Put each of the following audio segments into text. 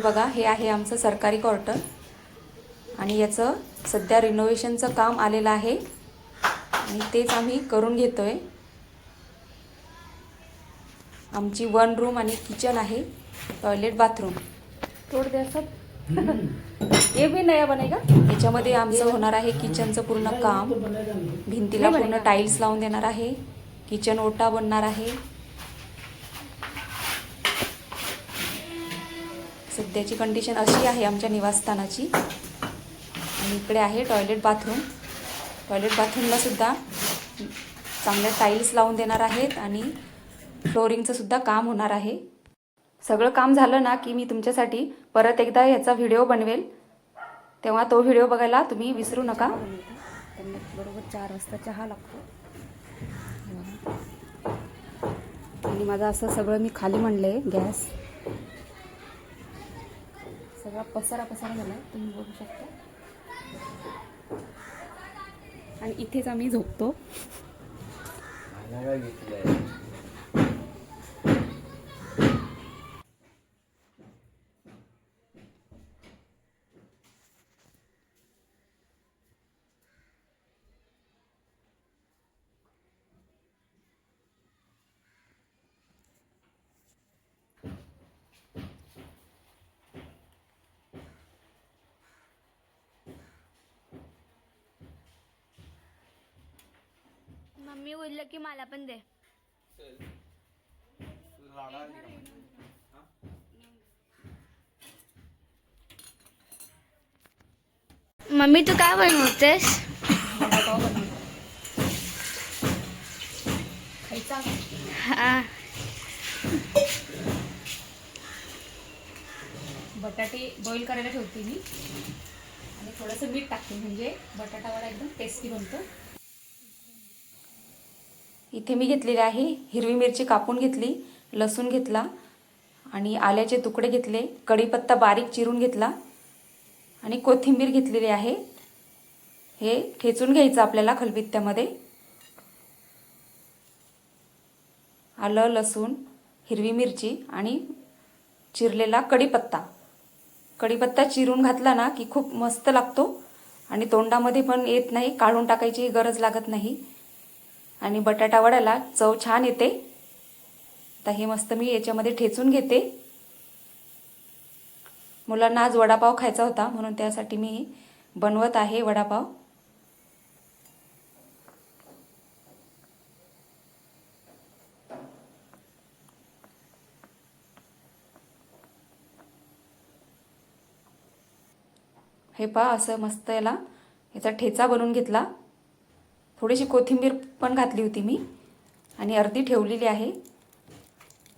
बघा हे आहे आमचं सरकारी क्वार्टर आणि याचं सध्या रिनोव्हेशनचं काम आलेलं आहे. आणि तेच आम्ही करून घेतोय. आमची वन रूम आणि किचन आहे. टॉयलेट बाथरूम तोड द्या सब हे बी नया बनेगा याच्यामध्ये आमचं होणार आहे किचनचं पूर्ण काम. भिंतीला पूर्ण टाईल्स लावून देणार आहे. किचन ओटा बनणार आहे. सध्याची कंडिशन अशी आहे आमच्या निवासस्थानाची. आणि इकडे आहे टॉयलेट बाथरूम टॉयलेट बाथरूमलासुद्धा चांगल्या टाईल्स लावून देणार आहेत आणि फ्लोरिंगचं सुद्धा काम होणार आहे. सगळं काम झालं ना की मी तुमच्यासाठी परत एकदा ह्याचा व्हिडिओ बनवेल. तेव्हा तो व्हिडिओ बघायला तुम्ही विसरू नका. त्यांना बरोबर चार वाजता चहा लागतो. आणि माझं असं सगळं मी खाली म्हणले गॅस. सगळा पसारा पसारा झाला आहे तुम्ही बघू शकता. आणि इथेच आम्ही झोपतो. मम्मी बोललं की मला पण दे. मम्मी तू काय बनवतेस? खायचा हा. बटाटे बॉईल करायला ठेवते मी. आणि थोडंसं मीठ टाकते म्हणजे बटाटा वडा एकदम टेस्टी बनतो. इथे मी घेतलेले आहे. हिरवी मिरची कापून घेतली लसूण घेतला आणि आल्याचे तुकडे घेतले कढीपत्ता बारीक चिरून घेतला आणि कोथिंबीर घेतलेली आहे. हे ठेचून घ्यायचं आपल्याला खलबित्त्यामध्ये. आलं लसूण हिरवी मिरची आणि चिरलेला कढीपत्ता. कढीपत्ता चिरून घातला ना की खूप मस्त लागतो आणि तोंडामध्ये पण येत नाही काढून टाकायची गरज लागत नाही. आणि बटाटा वड्याला चव छान येते. आता हे मस्त मी याच्यामध्ये ठेचून घेते. मुलांना आज वडापाव खायचा होता म्हणून त्यासाठी मी बनवत आहे वडापाव. हे पहा असं मस्त याला याचा ठेचा बनवून घेतला. थोडीशी कोथिंबीर पण घातली होती मी आणि अर्धी ठेवलेली आहे.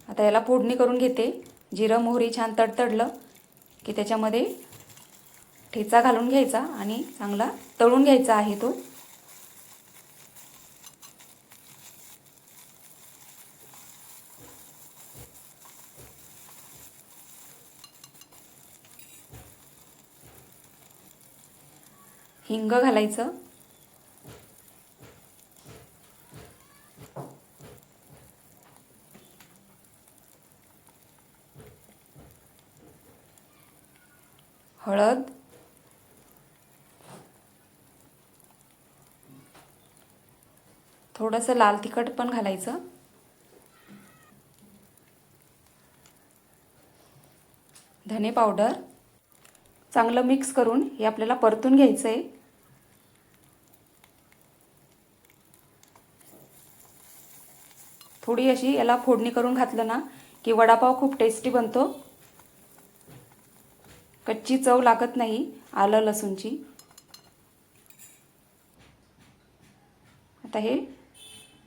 आता याला फोडणी करून घेते. जिरं मोहरी छान तडतडलं की त्याच्यामध्ये ठेचा घालून घ्यायचा आणि चांगला तळून घ्यायचा आहे तो. हिंग घालायचं. हळद. थोडंसं लाल तिखट पण घालायचं. धने पावडर. चांगलं मिक्स करून हे आपल्याला परतून घ्यायचं आहे थोडी अशी याला फोडणी करून घातलं ना की वडापाव खूप टेस्टी बनतो. कच्ची चव लागत नाही आलं लसूणची. आता हे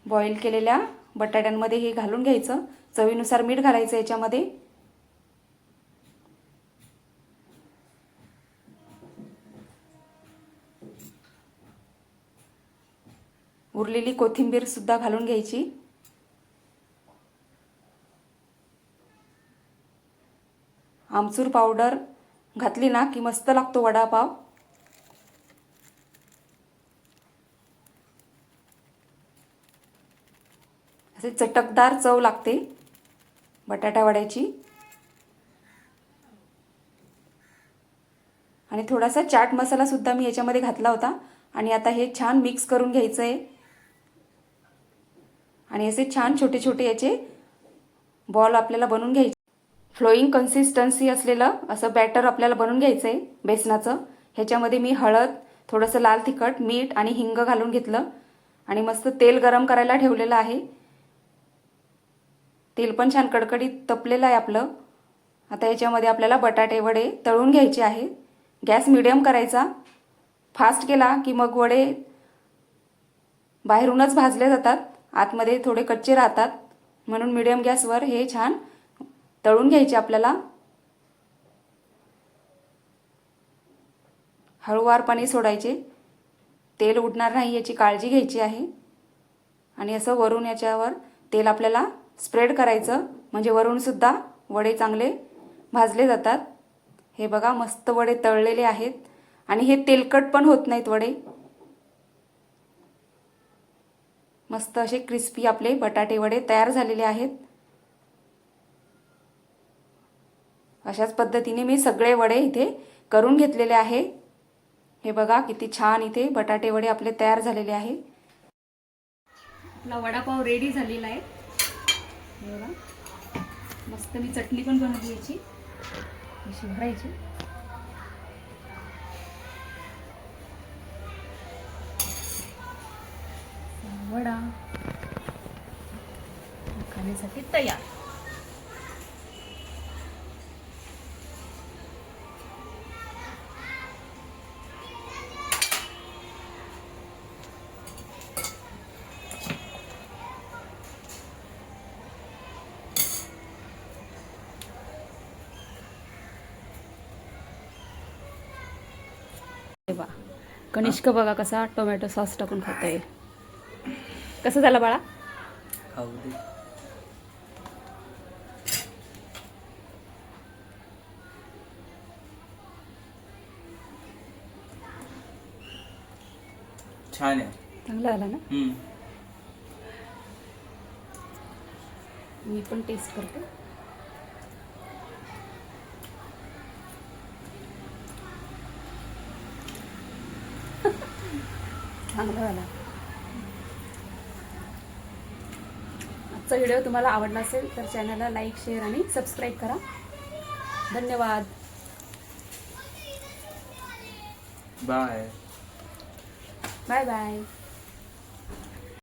बॉईल केलेल्या बटाट्यांमध्ये हे घालून घ्यायचं. चवीनुसार मीठ घालायचं याच्यामध्ये. उरलेली कोथिंबीर सुद्धा घालून घ्यायची. आमचूर पावडर घातली ना की मस्त लागतो वडापाव. असे चटकदार चव लागते बटाटा वड्याची. आणि थोडासा चाट मसालासुद्धा मी याच्यामध्ये घातला होता. आणि आता हे छान मिक्स करून घ्यायचं आहे आणि असे छान छोटे छोटे याचे बॉल आपल्याला बनवून घ्यायचे. फ्लोईंग कन्सिस्टन्सी असलेलं असं बॅटर आपल्याला बनवून घ्यायचं आहे बेसनाचं. ह्याच्यामध्ये मी हळद थोडंसं लाल तिखट मीठ आणि हिंग घालून घेतलं. आणि मस्त तेल गरम करायला ठेवलेलं आहे. तेल पण छान कडकडीत तपलेलं आहे आपलं. आता याच्यामध्ये आपल्याला बटाटे वडे तळून घ्यायचे आहे. गॅस मिडियम करायचा. फास्ट केला की मग वडे बाहेरूनच भाजले जातात. आतमध्ये थोडे कच्चे राहतात. म्हणून मिडियम गॅसवर हे छान तळून घ्यायचे आपल्याला. हळूवारपणे सोडायचे. तेल उडणार नाही याची काळजी घ्यायची आहे. आणि असं वरून याच्यावर तेल आपल्याला स्प्रेड करायचं. म्हणजे वरूनसुद्धा वडे चांगले भाजले जातात. हे बघा मस्त वडे तळलेले आहेत. आणि हे तेलकट पण होत नाहीत वडे. मस्त असे क्रिस्पी आपले बटाटे वडे तयार झालेले आहेत. अशाच पद्धतीने मी सगळे वडे इथे करून घेतलेले आहे. हे बघा किती छान इथे बटाटे वडे आपले तयार झालेले आहे. आपला वडापाव रेडी झालेला आहे. हे बघा. मस्त मी चटणी पण बनवली याची अशी भरायची. वडा. खाण्यासाठी तयार. कनिष्क बघा कसा टोमॅटो सॉस टाकून खातोय. कसं झालं बाळा? छान आहे. चांगलं झालं ना. मी पण टेस्ट करते. चांगलं झालं. आजचा व्हिडिओ तुम्हाला आवडला असेल तर चॅनलला लाईक शेअर आणि सबस्क्राईब करा. धन्यवाद. बाय. Bye bye.